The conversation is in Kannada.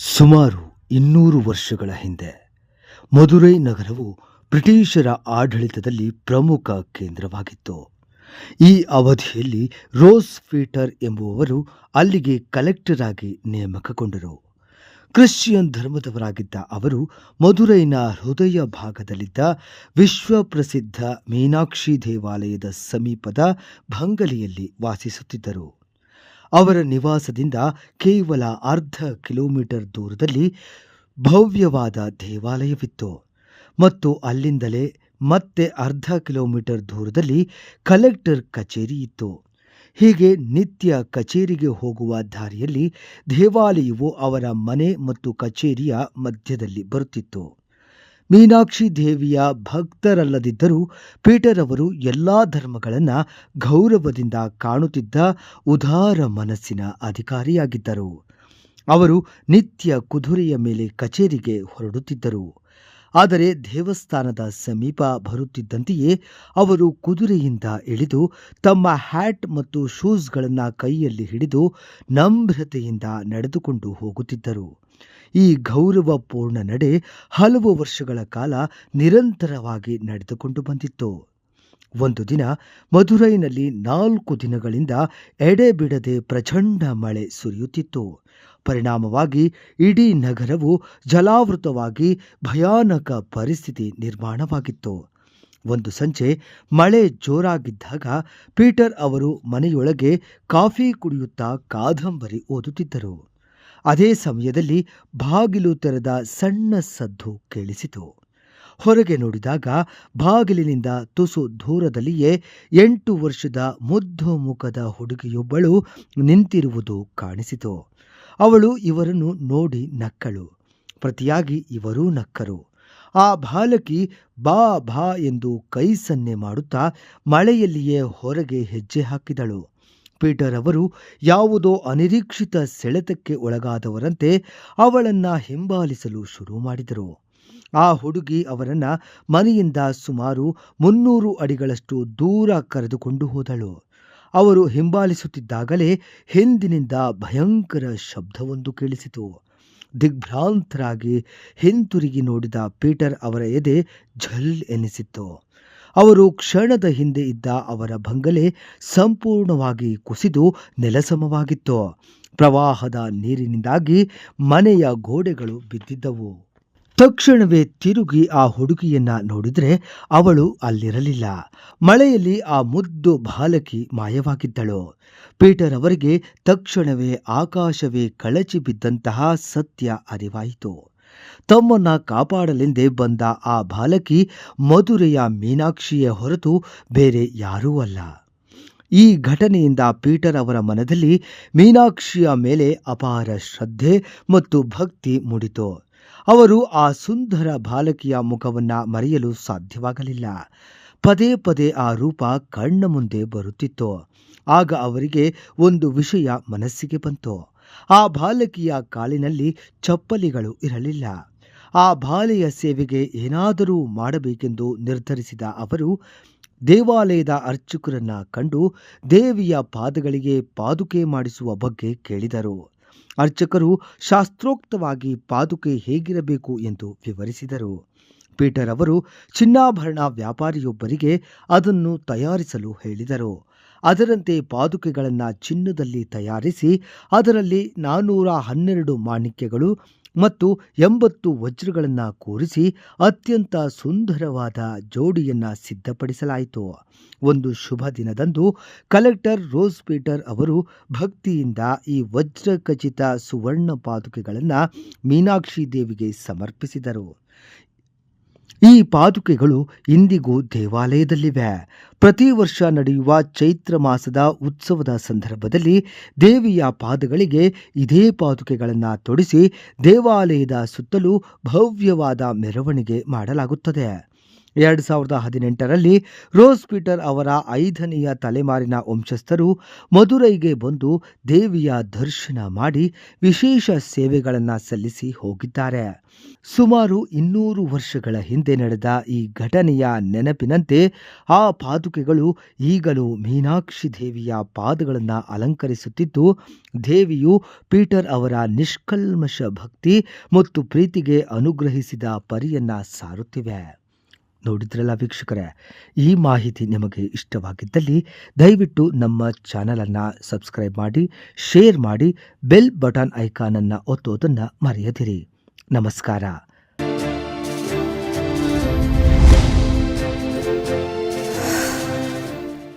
ಸುಮಾರು ಇನ್ನೂರು ವರ್ಷಗಳ ಹಿಂದೆ ಮದುರೈ ನಗರವು ಬ್ರಿಟಿಷರ ಆಡಳಿತದಲ್ಲಿ ಪ್ರಮುಖ ಕೇಂದ್ರವಾಗಿತ್ತು. ಈ ಅವಧಿಯಲ್ಲಿ ರೋಸ್ ಫೀಟರ್ ಎಂಬುವವರು ಅಲ್ಲಿಗೆ ಕಲೆಕ್ಟರ್ ಆಗಿ ನೇಮಕಗೊಂಡರು. ಕ್ರಿಶ್ಚಿಯನ್ ಧರ್ಮದವರಾಗಿದ್ದ ಅವರು ಮಧುರೈನ ಹೃದಯ ಭಾಗದಲ್ಲಿದ್ದ ವಿಶ್ವಪ್ರಸಿದ್ಧ ಮೀನಾಕ್ಷಿ ದೇವಾಲಯದ ಸಮೀಪದ ಭಂಗಲಿಯಲ್ಲಿ ವಾಸಿಸುತ್ತಿದ್ದರು. ಅವರ ನಿವಾಸದಿಂದ ಕೇವಲ ಅರ್ಧ ಕಿಲೋಮೀಟರ್ ದೂರದಲ್ಲಿ ಭವ್ಯವಾದ ದೇವಾಲಯವಿತ್ತು. ಮತ್ತು ಅಲ್ಲಿಂದಲೇ ಮತ್ತೆ ಅರ್ಧ ಕಿಲೋಮೀಟರ್ ದೂರದಲ್ಲಿ ಕಲೆಕ್ಟರ್ ಕಚೇರಿ ಇತ್ತು. ಹೀಗೆ ನಿತ್ಯ ಕಚೇರಿಗೆ ಹೋಗುವ ದಾರಿಯಲ್ಲಿ ದೇವಾಲಯವು ಅವರ ಮನೆ ಮತ್ತು ಕಚೇರಿಯ ಮಧ್ಯದಲ್ಲಿ ಬರುತ್ತಿತ್ತು. ಮೀನಾಕ್ಷಿ ದೇವಿಯ ಭಕ್ತರಲ್ಲದಿದ್ದರೂ ಪೀಟರ್ ಅವರು ಎಲ್ಲ ಧರ್ಮಗಳನ್ನು ಗೌರವದಿಂದ ಕಾಣುತ್ತಿದ್ದ ಉದಾರ ಮನಸ್ಸಿನ ಅಧಿಕಾರಿಯಾಗಿದ್ದರು. ಅವರು ನಿತ್ಯ ಕುದುರೆಯ ಮೇಲೆ ಕಚೇರಿಗೆ ಹೊರಡುತ್ತಿದ್ದರು. ಆದರೆ ದೇವಸ್ಥಾನದ ಸಮೀಪ ಬರುತ್ತಿದ್ದಂತೆಯೇ ಅವರು ಕುದುರೆಯಿಂದ ಇಳಿದು ತಮ್ಮ ಹ್ಯಾಟ್ ಮತ್ತು ಶೂಸ್ಗಳನ್ನು ಕೈಯಲ್ಲಿ ಹಿಡಿದು ನಮ್ರತೆಯಿಂದ ನಡೆದುಕೊಂಡು ಹೋಗುತ್ತಿದ್ದರು. ಈ ಗೌರವಪೂರ್ಣ ನಡೆ ಹಲವು ವರ್ಷಗಳ ಕಾಲ ನಿರಂತರವಾಗಿ ನಡೆದುಕೊಂಡು ಬಂದಿತ್ತು. ಒಂದು ದಿನ ಮಧುರೈನಲ್ಲಿ ನಾಲ್ಕು ದಿನಗಳಿಂದ ಎಡೆಬಿಡದೆ ಪ್ರಚಂಡ ಮಳೆ ಸುರಿಯುತ್ತಿತ್ತು. ಪರಿಣಾಮವಾಗಿ ಇಡೀ ನಗರವು ಜಲಾವೃತವಾಗಿ ಭಯಾನಕ ಪರಿಸ್ಥಿತಿ ನಿರ್ಮಾಣವಾಗಿತ್ತು. ಒಂದು ಸಂಜೆ ಮಳೆ ಜೋರಾಗಿದ್ದಾಗ ಪೀಟರ್ ಅವರು ಮನೆಯೊಳಗೆ ಕಾಫಿ ಕುಡಿಯುತ್ತಾ ಕಾದಂಬರಿ ಓದುತ್ತಿದ್ದರು. ಅದೇ ಸಮಯದಲ್ಲಿ ಬಾಗಿಲು ತೆರೆದ ಸಣ್ಣ ಸದ್ದು ಕೇಳಿಸಿತು. ಹೊರಗೆ ನೋಡಿದಾಗ ಬಾಗಿಲಿನಿಂದ ತುಸು ದೂರದಲ್ಲಿಯೇ ಎಂಟು ವರ್ಷದ ಮುದ್ದು ಮುಖದ ಹುಡುಗಿಯೊಬ್ಬಳು ನಿಂತಿರುವುದು ಕಾಣಿಸಿತು. ಅವಳು ಇವರನ್ನು ನೋಡಿ ನಕ್ಕಳು. ಪ್ರತಿಯಾಗಿ ಇವರೂ ನಕ್ಕರು. ಆ ಬಾಲಕಿ ಬಾ ಬಾ ಎಂದು ಕೈ ಸನ್ನೆ ಮಾಡುತ್ತಾ ಮಳೆಯಲ್ಲಿಯೇ ಹೊರಗೆ ಹೆಜ್ಜೆ ಹಾಕಿದಳು. ಪೀಟರ್ ಅವರು ಯಾವುದೋ ಅನಿರೀಕ್ಷಿತ ಸೆಳೆತಕ್ಕೆ ಒಳಗಾದವರಂತೆ ಅವಳನ್ನ ಹಿಂಬಾಲಿಸಲು ಶುರು ಮಾಡಿದರು. ಆ ಹುಡುಗಿ ಅವರನ್ನ ಮನೆಯಿಂದ ಸುಮಾರು ಮುನ್ನೂರು ಅಡಿಗಳಷ್ಟು ದೂರ ಕರೆದುಕೊಂಡು ಹೋದಳು. ಅವರು ಹಿಂಬಾಲಿಸುತ್ತಿದ್ದಾಗಲೇ ಹಿಂದಿನಿಂದ ಭಯಂಕರ ಶಬ್ದವೊಂದು ಕೇಳಿಸಿತು. ದಿಗ್ಭ್ರಾಂತರಾಗಿ ಹಿಂತಿರುಗಿ ನೋಡಿದ ಪೀಟರ್ ಅವರ ಎದೆ ಝಲ್ ಎನಿಸಿತ್ತು. ಅವರು ಕ್ಷಣದ ಹಿಂದೆ ಇದ್ದ ಅವರ ಬಂಗಲೆ ಸಂಪೂರ್ಣವಾಗಿ ಕುಸಿದು ನೆಲಸಮವಾಗಿತ್ತು. ಪ್ರವಾಹದ ನೀರಿನಿಂದಾಗಿ ಮನೆಯ ಗೋಡೆಗಳು ಬಿದ್ದಿದ್ದವು. ತಕ್ಷಣವೇ ತಿರುಗಿ ಆ ಹುಡುಗಿಯನ್ನ ನೋಡಿದ್ರೆ ಅವಳು ಅಲ್ಲಿರಲಿಲ್ಲ. ಮಳೆಯಲ್ಲಿ ಆ ಮುದ್ದು ಬಾಲಕಿ ಮಾಯವಾಗಿದ್ದಳು. ಪೀಟರ್ ಅವರಿಗೆ ತಕ್ಷಣವೇ ಆಕಾಶವೇ ಕಳಚಿ ಬಿದ್ದಂತಹ ಸತ್ಯ ಅರಿವಾಯಿತು. ತಮ್ಮನ್ನ ಕಾಪಾಡಲೆಂದೇ ಬಂದ ಆ ಬಾಲಕಿ ಮಧುರೆಯ ಮೀನಾಕ್ಷಿಯೇ ಹೊರತು ಬೇರೆ ಯಾರೂ ಅಲ್ಲ. ಈ ಘಟನೆಯಿಂದ ಪೀಟರ್ ಅವರ ಮನದಲ್ಲಿ ಮೀನಾಕ್ಷಿಯ ಮೇಲೆ ಅಪಾರ ಶ್ರದ್ಧೆ ಮತ್ತು ಭಕ್ತಿ ಮೂಡಿತು. ಅವರು ಆ ಸುಂದರ ಬಾಲಕಿಯ ಮುಖವನ್ನ ಮರೆಯಲು ಸಾಧ್ಯವಾಗಲಿಲ್ಲ. ಪದೇ ಪದೇ ಆ ರೂಪ ಕಣ್ಣ ಮುಂದೆ ಬರುತ್ತಿತ್ತು. ಆಗ ಅವರಿಗೆ ಒಂದು ವಿಷಯ ಮನಸ್ಸಿಗೆ ಬಂತು. ಆ ಬಾಲಕಿಯ ಕಾಲಿನಲ್ಲಿ ಚಪ್ಪಲಿಗಳು ಇರಲಿಲ್ಲ. ಆ ಬಾಲೆಯ ಸೇವೆಗೆ ಏನಾದರೂ ಮಾಡಬೇಕೆಂದು ನಿರ್ಧರಿಸಿದ ಅವರು, ದೇವಾಲಯದ ಅರ್ಚಕರನ್ನ ಕಂಡು ದೇವಿಯ ಪಾದಗಳಿಗೆ ಪಾದುಕೆ ಮಾಡಿಸುವ ಬಗ್ಗೆ ಕೇಳಿದರು. ಅರ್ಚಕರು ಶಾಸ್ತ್ರೋಕ್ತವಾಗಿ ಪಾದುಕೆ ಹೇಗಿರಬೇಕು ಎಂದು ವಿವರಿಸಿದರು. ಪೀಟರ್ ಅವರು, ಚಿನ್ನಾಭರಣ ವ್ಯಾಪಾರಿಯೊಬ್ಬರಿಗೆ ಅದನ್ನು ತಯಾರಿಸಲು ಹೇಳಿದರು. ಅದರಂತೆ ಪಾದುಕೆಗಳನ್ನು ಚಿನ್ನದಲ್ಲಿ ತಯಾರಿಸಿ, ಅದರಲ್ಲಿ ನಾನ್ನೂರ ಹನ್ನೆರಡು ಮಾಣಿಕ್ಯಗಳು ಮತ್ತು ಎಂಬತ್ತು ವಜ್ರಗಳನ್ನು ಕೂರಿಸಿ ಅತ್ಯಂತ ಸುಂದರವಾದ ಜೋಡಿಯನ್ನು ಸಿದ್ಧಪಡಿಸಲಾಯಿತು. ಒಂದು ಶುಭ ದಿನದಂದು ಕಲೆಕ್ಟರ್ ರೋಸ್ ಪೀಟರ್ ಅವರು ಭಕ್ತಿಯಿಂದ ಈ ವಜ್ರಖಚಿತ ಸುವರ್ಣ ಪಾದುಕೆಗಳನ್ನು ಮೀನಾಕ್ಷಿ ದೇವಿಗೆ ಸಮರ್ಪಿಸಿದರು. ಈ ಪಾದುಕೆಗಳು ಇಂದಿಗೂ ದೇವಾಲಯದಲ್ಲಿವೆ. ಪ್ರತಿ ವರ್ಷ ನಡೆಯುವ ಚೈತ್ರ ಮಾಸದ ಉತ್ಸವದ ಸಂದರ್ಭದಲ್ಲಿ ದೇವಿಯ ಪಾದಗಳಿಗೆ ಇದೇ ಪಾದುಕೆಗಳನ್ನು ತೊಡಿಸಿ ದೇವಾಲಯದ ಸುತ್ತಲೂ ಭವ್ಯವಾದ ಮೆರವಣಿಗೆ ಮಾಡಲಾಗುತ್ತದೆ. ಎರಡು ಸಾವಿರದ ಹದಿನೆಂಟರಲ್ಲಿ ರೋಸ್ ಪೀಟರ್ ಅವರ ಐದನೆಯ ತಲೆಮಾರಿನ ವಂಶಸ್ಥರು ಮದುರೈಗೆ ಬಂದು ದೇವಿಯ ದರ್ಶನ ಮಾಡಿ ವಿಶೇಷ ಸೇವೆಗಳನ್ನು ಸಲ್ಲಿಸಿ ಹೋಗಿದ್ದಾರೆ. ಸುಮಾರು ಇನ್ನೂರು ವರ್ಷಗಳ ಹಿಂದೆ ನಡೆದ ಈ ಘಟನೆಯ ನೆನಪಿನಂತೆ ಆ ಪಾದುಕೆಗಳು ಈಗಲೂ ಮೀನಾಕ್ಷಿ ದೇವಿಯ ಪಾದಗಳನ್ನು ಅಲಂಕರಿಸುತ್ತಿದ್ದು, ದೇವಿಯು ಪೀಟರ್ ಅವರ ನಿಷ್ಕಲ್ಮಶ ಭಕ್ತಿ ಮತ್ತು ಪ್ರೀತಿಗೆ ಅನುಗ್ರಹಿಸಿದ ಪರಿಯನ್ನ ಸಾರುತ್ತಿವೆ. ನೋಡಿದ್ರಲ್ಲ ವೀಕ್ಷಕರೇ, ಈ ಮಾಹಿತಿ ನಿಮಗೆ ಇಷ್ಟವಾಗಿದ್ದಲ್ಲಿ ದಯವಿಟ್ಟು ನಮ್ಮ ಚಾನಲನ್ನು ಸಬ್ಸ್ಕ್ರೈಬ್ ಮಾಡಿ, ಶೇರ್ ಮಾಡಿ, ಬೆಲ್ ಬಟನ್ ಐಕಾನನ್ನು ಒತ್ತೋದನ್ನು ಮರೆಯದಿರಿ. ನಮಸ್ಕಾರ.